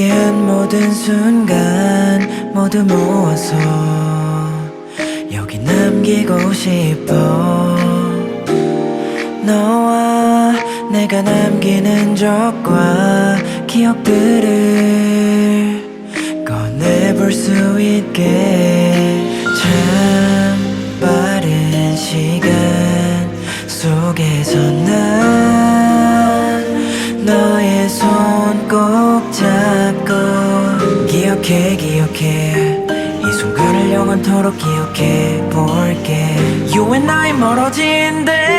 함께한 모든 순간 모두 모아서 여기 남기고 싶어. 너와 내가 남기는 적과 기억들을 꺼내볼 수 있게. 참 빠른 시간 속에서 난 너의 손 꼭 잡고 기억해 기억해. 이 순간을 영원토록 기억해 볼게. You and I 멀어진대